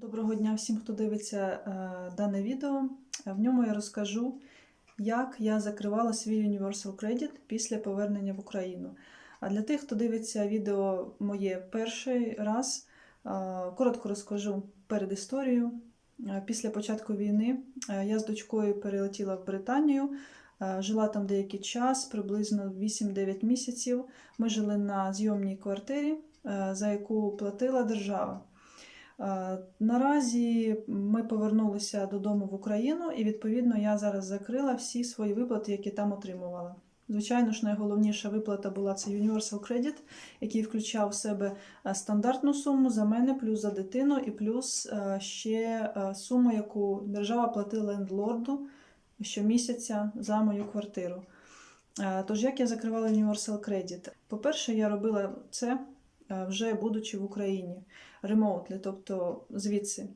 Доброго дня всім, хто дивиться е, дане відео. В ньому я розкажу, як я закривала свій Universal Credit після повернення в Україну. А для тих, хто дивиться відео моє перший раз, е, коротко розкажу перед історією. Е, Після початку війни е, я з дочкою перелетіла в Британію, е, жила там деякий час, приблизно 8-9 місяців. Ми жили на зйомній квартирі, е, за яку платила держава. Е, Наразі ми повернулися додому в Україну, і відповідно я зараз закрила всі свої виплати, які там отримувала. Звичайно ж, найголовніша виплата була це Universal Credit, який включав в себе е, стандартну суму за мене, плюс за дитину, і плюс е, ще суму, яку держава платила лендлорду щомісяця за мою квартиру. Тож, як я закривала Universal Credit? По-перше, я робила це вже будучи в Україні ремоутлі, тобто звідси.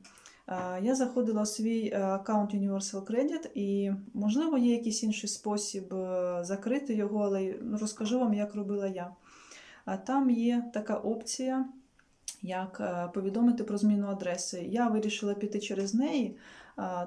Е, Я заходила у свій е, аккаунт Universal Credit і, можливо, є якийсь інший спосіб е, закрити його, але розкажу вам, як робила я. Там є така опція, як е, повідомити про зміну адреси. Я вирішила піти через неї,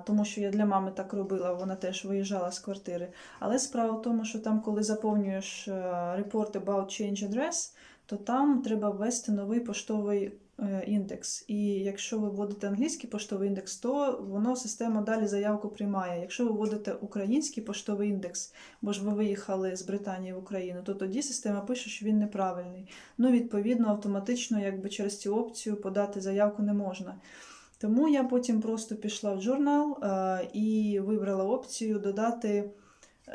тому що я для мами так робила, вона теж виїжджала з квартири. Але справа в тому, що там, коли заповнюєш е, report about change address, то там треба ввести новий поштовий е, індекс. І якщо ви вводите англійський поштовий індекс, то воно система далі заявку приймає. Якщо ви вводите український поштовий індекс, бо ж ви виїхали з Британії в Україну, то тоді система пише, що він неправильний. Ну, відповідно, автоматично, якби через цю опцію подати заявку не можна. Тому я потім просто пішла в журнал е, і вибрала опцію додати,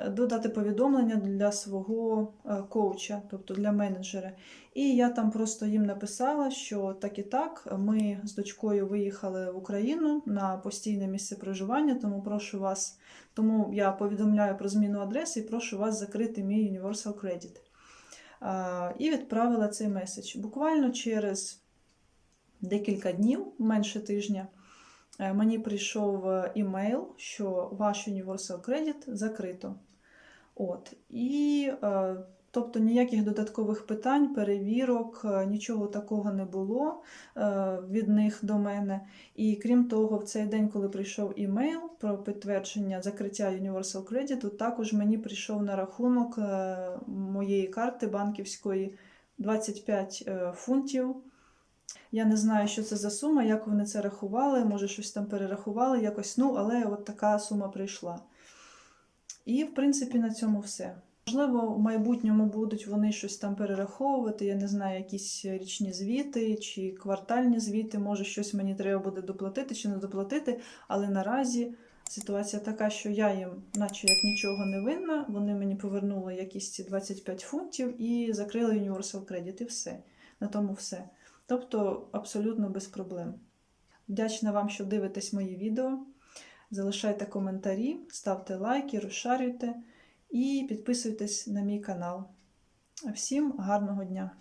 додати повідомлення для свого е, коуча, тобто для менеджера. І я там просто їм написала, що так і так, ми з дочкою виїхали в Україну на постійне місце проживання, тому прошу вас, тому я повідомляю про зміну адреси і прошу вас закрити мій Universal Credit. І відправила цей меседж. Буквально через декілька днів, менше тижня, мені прийшов е, імейл, що ваш Universal Credit закрито. От. І, е, тобто ніяких додаткових питань, перевірок, е, нічого такого не було е, від них до мене. І крім того, в цей день, коли прийшов імейл про підтвердження закриття Universal Credit, також мені прийшов на рахунок е, моєї карти банківської 25 е, фунтів. Я не знаю, що це за сума, як вони це рахували, може щось там перерахували якось, ну, але от така сума прийшла. І, в принципі, на цьому все. Можливо, в майбутньому будуть вони щось там перераховувати, я не знаю, якісь річні звіти чи квартальні звіти, може щось мені треба буде доплатити чи не доплатити, але наразі ситуація така, що я їм, наче як нічого не винна, вони мені повернули якісь ці 25 фунтів і закрили Universal Credit, і все. На тому все. Тобто абсолютно без проблем. Вдячна вам, що дивитесь мої відео. Залишайте коментарі, ставте лайки, розшарюйте і підписуйтесь на мій канал. Всім гарного дня!